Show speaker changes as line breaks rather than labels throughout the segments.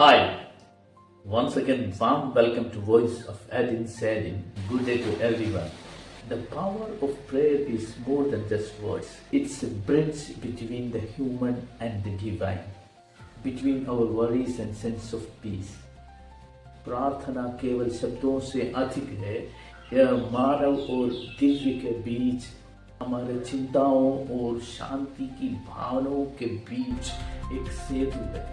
Hi, once again, warm welcome to Voice of Adin Sadin. Good day to everyone. The power of prayer is more than just words. It's a bridge between the human and the divine, between our worries and sense of peace. प्रार्थना केवल शब्दों से अधिक है यह मानव और दिव्य के बीच हमारे चिंताओं और शांति की भावनाओं के बीच एक सेतु है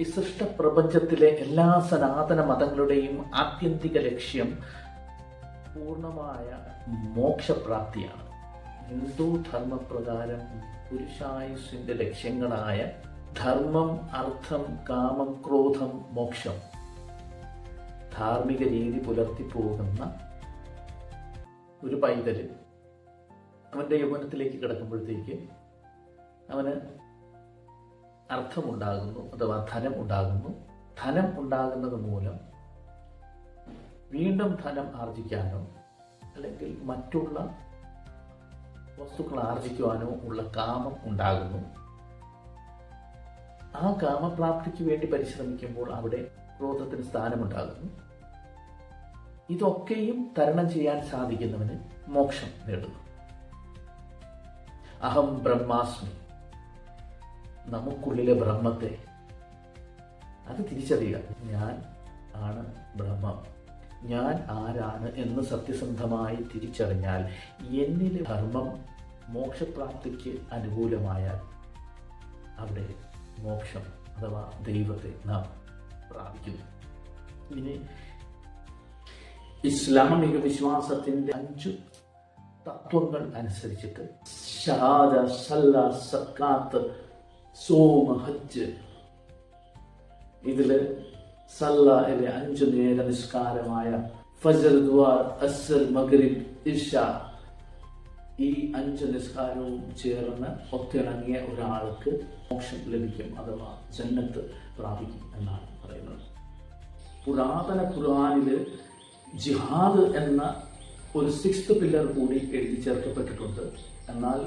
ഈ സൃഷ്ട പ്രപഞ്ചത്തിലെ എല്ലാ സനാതന മതങ്ങളുടെയും ആത്യന്തിക ലക്ഷ്യം പൂർണമായ മോക്ഷപ്രാപ്തിയാണ്. ഹിന്ദു ധർമ്മപ്രകാരം പുരുഷായുസിന്റെ ലക്ഷ്യങ്ങളായ ധർമ്മം അർത്ഥം കാമം ക്രോധം മോക്ഷം ധാർമ്മിക രീതി പുലർത്തി പോകുന്ന ഒരു പൈതൽ അവന്റെ യൗവനത്തിലേക്ക് കിടക്കുമ്പോഴത്തേക്ക് അവന് അർത്ഥമുണ്ടാകുന്നു അഥവാ ധനം ഉണ്ടാകുന്നു. ധനം ഉണ്ടാകുന്നത് മൂലം വീണ്ടും ധനം ആർജിക്കാനോ അല്ലെങ്കിൽ മറ്റുള്ള വസ്തുക്കൾ ആർജിക്കുവാനോ ഉള്ള കാമം ഉണ്ടാകുന്നു. ആ കാമപ്രാപ്തിക്ക് വേണ്ടി പരിശ്രമിക്കുമ്പോൾ അവിടെ ക്രോധത്തിന് സ്ഥാനമുണ്ടാകുന്നു. ഇതൊക്കെയും തരണം ചെയ്യാൻ സാധിക്കുന്നവന് മോക്ഷം നേടുന്നു. അഹം ബ്രഹ്മാസ്മി. നമുക്കുള്ളിലെ ബ്രഹ്മത്തെ അത് തിരിച്ചറിയുക. ഞാൻ ആണ് ബ്രഹ്മം. ഞാൻ ആരാണ് എന്ന് സത്യസന്ധമായി തിരിച്ചറിഞ്ഞാൽ എന്നിലെ ധർമ്മം മോക്ഷപ്രാപ്തിക്ക് അനുകൂലമായാൽ അവിടെ മോക്ഷം അഥവാ ദൈവത്തെ നാം പ്രാപിക്കുന്നു. ഇനി ഇസ്ലാമിക വിശ്വാസത്തിന്റെ അഞ്ചു തത്വങ്ങൾ അനുസരിച്ചിട്ട് ഷഹാദ സല്ല സക്കാത്ത് സോമ ഹജ്ജ് ഇതിൽ സല്ലയിലെ അഞ്ചു നേര നിസ്കാരമായ ഫജർ ദ്വാർ അസർ മഗ്രിബ് ഇഷ ഈ അഞ്ച് നിസ്കാരവും ചേർന്ന് ഒത്തിണങ്ങിയ ഒരാൾക്ക് മോക്ഷം ലഭിക്കും അഥവാ ജന്നത്ത് പ്രാപിക്കും എന്നാണ് പറയുന്നത്. പുരാതന ഖുർആാനിൽ ജിഹാദ് എന്ന ഒരു സിക്സ്ത് പില്ലർ കൂടി എഴുതി ചേർക്കപ്പെട്ടിട്ടുണ്ട്. എന്നാൽ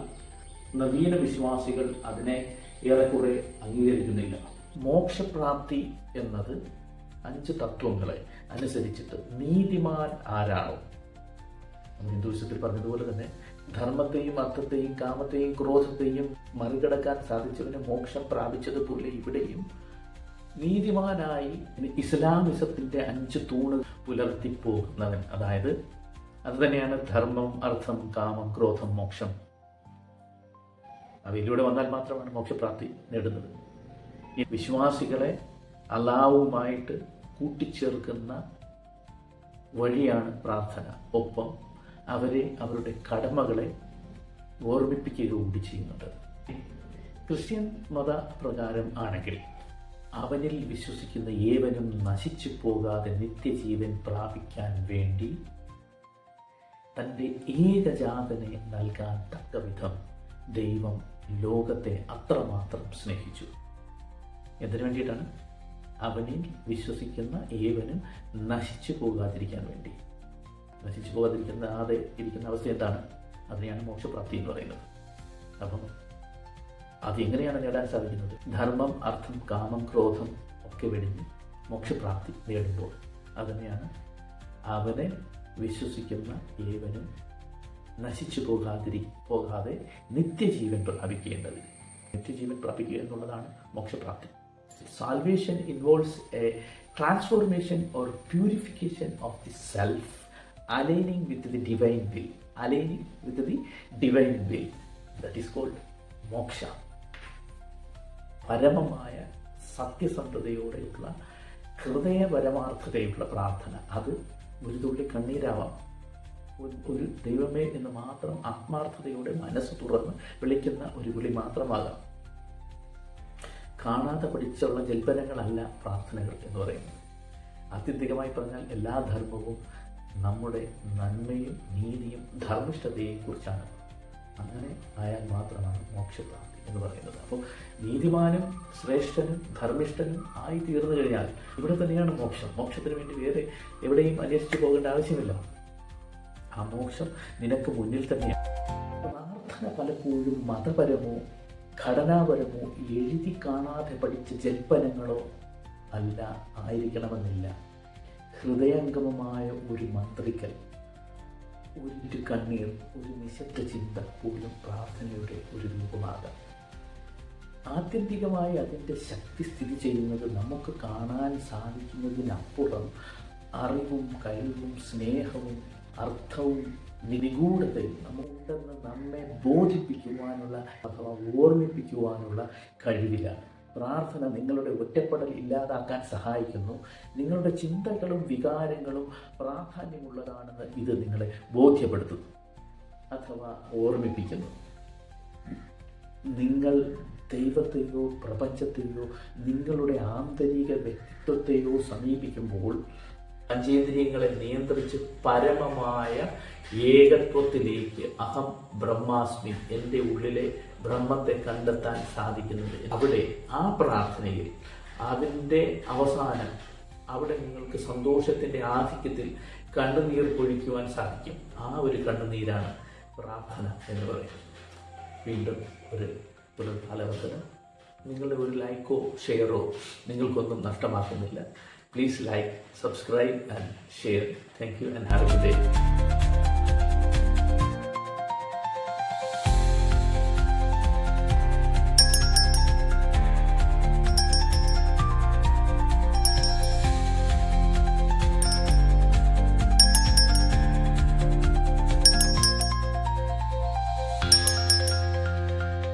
നവീന വിശ്വാസികൾ അതിനെ ഏറെക്കുറെ അംഗീകരിക്കുന്നില്ല. മോക്ഷപ്രാപ്തി എന്നത് അഞ്ച് തത്വങ്ങളെ അനുസരിച്ചിട്ട് നീതിമാൻ ആരാണോ? ഹിന്ദുവിശത്തിൽ പറഞ്ഞതുപോലെ തന്നെ ധർമ്മത്തെയും അർത്ഥത്തെയും കാമത്തെയും ക്രോധത്തെയും മറികടക്കാൻ സാധിച്ചവന് മോക്ഷം പ്രാപിച്ചതുപോലെ ഇവിടെയും നീതിമാനായി ഇസ്ലാമിസത്തിന്റെ അഞ്ച് തൂണ് പുലർത്തിപ്പോകുന്നവൻ. അതായത് അത് തന്നെയാണ് ധർമ്മം അർത്ഥം കാമം ക്രോധം മോക്ഷം. അവയിലൂടെ വന്നാൽ മാത്രമാണ് മോക്ഷപ്രാപ്തി നേടുന്നത്. ഈ വിശ്വാസികളെ അള്ളാവുമായിട്ട് കൂട്ടിച്ചേർക്കുന്ന വഴിയാണ് പ്രാർത്ഥന. ഒപ്പം അവരെ അവരുടെ കടമകളെ ഓർമ്മിപ്പിക്കുക കൂടി ചെയ്യുന്നുണ്ട്. ക്രിസ്ത്യൻ മത പ്രകാരം ആണെങ്കിൽ അവനിൽ വിശ്വസിക്കുന്ന ഏവനും നശിച്ചു പോകാതെ നിത്യജീവൻ പ്രാപിക്കാൻ വേണ്ടി തന്റെ ഏകജാതനെ നൽകാൻ തക്കവിധം ദൈവം ലോകത്തെ അത്രമാത്രം സ്നേഹിച്ചു. എന്തിനു വേണ്ടിയിട്ടാണ്? അവനിൽ വിശ്വസിക്കുന്ന ഏവനും നശിച്ചു പോകാതിരിക്കാൻ വേണ്ടി. നശിച്ചു പോകാതിരിക്കുന്ന ആതെ ഇരിക്കുന്ന അവസ്ഥ എന്താണ്? അതിനെയാണ് മോക്ഷപ്രാപ്തി എന്ന് പറയുന്നത്. അപ്പം അതെങ്ങനെയാണ് നേടാൻ സാധിക്കുന്നത്? ധർമ്മം അർത്ഥം കാമം ക്രോധം ഒക്കെ വെടിഞ്ഞ് മോക്ഷപ്രാപ്തി നേടുമ്പോൾ അതിനെയാണ് അവനെ വിശ്വസിക്കുന്ന ഏവനും നശിച്ചു പോകാതിരി പോകാതെ നിത്യജീവൻ പ്രാപിക്കേണ്ടത്. നിത്യജീവൻ പ്രാപിക്കുക എന്നുള്ളതാണ് മോക്ഷപ്രാപ്തി. Salvation involves a transformation or purification of the self aligning with the divine will aligning with the divine will that is called moksha. പരമമായ സത്യസന്ധതയോടെയുള്ള ഹൃദയപരമാർത്ഥതയുള്ള പ്രാർത്ഥന. അത് ഒരു തുള്ളി കണ്ണീരാവാം. ഒരു- ഒരു ദൈവമേ എന്ന് മാത്രം ആത്മാർത്ഥതയോടെ മനസ്സ് തുറന്ന് വിളിക്കുന്ന ഒരു വിളി മാത്രമാകാം. കാണാതെ പഠിച്ചുള്ള ജൽപ്പനങ്ങളല്ല പ്രാർത്ഥനകൾ എന്ന് പറയുന്നത്. ആത്യന്തികമായി പറഞ്ഞാൽ എല്ലാ ധർമ്മവും നമ്മുടെ നന്മയും നീതിയും ധർമ്മിഷ്ഠതയെയും കുറിച്ചാണ് അങ്ങനെ ആയാൽ മാത്രമാണ് മോക്ഷപ്രാപ്തി എന്ന് പറയുന്നത്. അപ്പോൾ നീതിമാനും ശ്രേഷ്ഠനും ധർമ്മിഷ്ഠനും ആയി തീർന്നു കഴിഞ്ഞാൽ ഇവിടെ തന്നെയാണ് മോക്ഷം. മോക്ഷത്തിന് വേണ്ടി വേറെ എവിടെയും അന്വേഷിച്ചു പോകേണ്ട ആവശ്യമില്ല. ആ മോക്ഷം നിനക്ക് മുന്നിൽ തന്നെയാണ് പ്രാർത്ഥന പലപ്പോഴും മതപരമോ ഘടനാപരമോ എഴുതി കാണാതെ പഠിച്ച ജൽപ്പനങ്ങളോ അല്ല ആയിരിക്കണമെന്നില്ല. ഹൃദയംഗമമായ ഒരു മന്ത്രിക്കൽ ഒരു കണ്ണീർ ഒരു നിശബ്ദ ചിന്ത പോലും പ്രാർത്ഥനയുടെ ഒരു രൂപമാകാം. ആത്യന്തികമായി അതിന്റെ ശക്തി സ്ഥിതി ചെയ്യുന്നത് നമുക്ക് കാണാൻ സാധിക്കുന്നതിനപ്പുറം അറിവും കഴിവും സ്നേഹവും അർത്ഥവും നിഗൂഢതയും നമുക്കുണ്ടെന്ന് നമ്മെ ബോധിപ്പിക്കുവാനുള്ള അഥവാ ഓർമ്മിപ്പിക്കുവാനുള്ള കഴിവിലാണ് പ്രാർത്ഥന നിങ്ങളുടെ ഒറ്റപ്പെടൽ ഇല്ലാതാക്കാൻ സഹായിക്കുന്നു. നിങ്ങളുടെ ചിന്തകളും വികാരങ്ങളും പ്രാധാന്യമുള്ളതാണെന്ന് ഇത് നിങ്ങളെ ബോധ്യപ്പെടുത്തുന്നു. അഥവാ ഓർമ്മിപ്പിക്കുന്നു. നിങ്ങൾ ദൈവത്തെയോ പ്രപഞ്ചത്തെയോ നിങ്ങളുടെ ആന്തരിക വ്യക്തിത്വത്തെയോ സമീപിക്കുമ്പോൾ പഞ്ചേന്ദ്രിയങ്ങളെ നിയന്ത്രിച്ച് പരമമായ ഏകത്വത്തിലേക്ക് അഹം ബ്രഹ്മാസ്മി എന്റെ ഉള്ളിലെ ബ്രഹ്മത്തെ കണ്ടെത്താൻ സാധിക്കുന്നത്. അവിടെ ആ പ്രാർത്ഥനയിൽ അതിന്റെ അവസാനം അവിടെ നിങ്ങൾക്ക് സന്തോഷത്തിന്റെ ആധിക്യത്തിൽ കണ്ണുനീർ പൊഴിക്കുവാൻ സാധിക്കും. ആ ഒരു കണ്ണുനീരാണ് പ്രാർത്ഥന എന്ന് പറയുന്നത്. വീണ്ടും ഒരു പുനർഫലവസരം നിങ്ങളുടെ ഒരു ലൈക്കോ ഷെയറോ നിങ്ങൾക്കൊന്നും നഷ്ടമാക്കുന്നില്ല. Please like, subscribe and share. Thank you and have a good day.